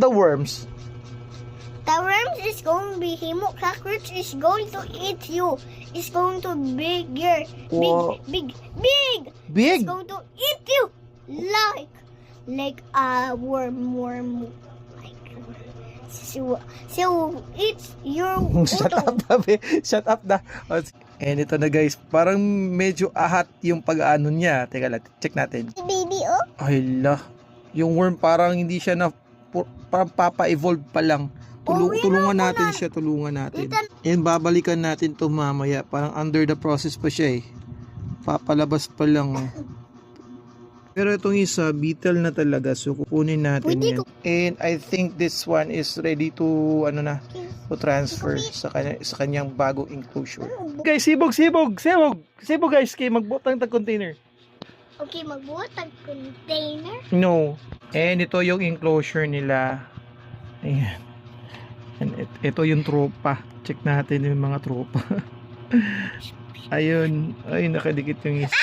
the worms. The worms is going to be himo. Cockroach is going to eat you. It's going to bigger. Wow. Big, big, big. Big! It's going to eat you like like a worm, worm. Like so, so it's your Shut up ulo. na, be. Shut up na. O, s- And ito na guys, parang medyo ahat yung pag-ano niya. Teka lang, check natin. Baby, oh. Ay la, yung worm parang hindi siya na, parang papa-evolve pa lang. Tulung, Uwi na tulungan ako natin na. siya, tulungan natin. And babalikan natin to mamaya. Parang under the process pa siya eh. Papalabas pa lang. oh. Pero itong isa, beetle na talaga. So, kukunin natin Pwede yan. And I think this one is ready to, ano na, to transfer sa, kanya, sa kanyang bagong enclosure. Guys, sibog, sibog, sibog. Sibog guys, kay magbutang tag container. Okay, magbuhat ang container. No. And ito yung enclosure nila. Ayan. And it- ito yung tropa. Check natin yung mga tropa. Ayun. Ay, nakadikit yung isa.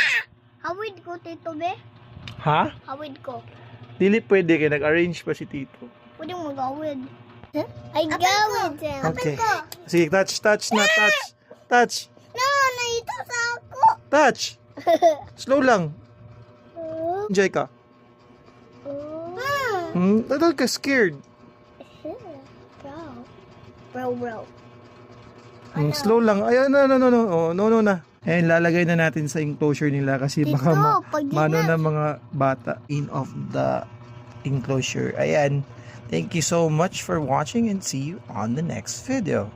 Hawid ko, Tito Be. Ha? Hawid ko. Dili pwede kaya nag-arrange pa si Tito. Pwede mo gawid. Ay, gawid siya. Okay. Sige, touch, touch na, touch. Touch, No, naito sa ako. touch. Slow lang. Enjoy ka. Hmm. Hmm, tatal ka scared. Bro. Bro, bro. Hmm, slow lang. Ay, no, no, no, no. Oh, no, no na. Eh, lalagay na natin sa enclosure nila kasi Tito, baka ma- mano na mga bata in of the enclosure. Ayan. Thank you so much for watching and see you on the next video.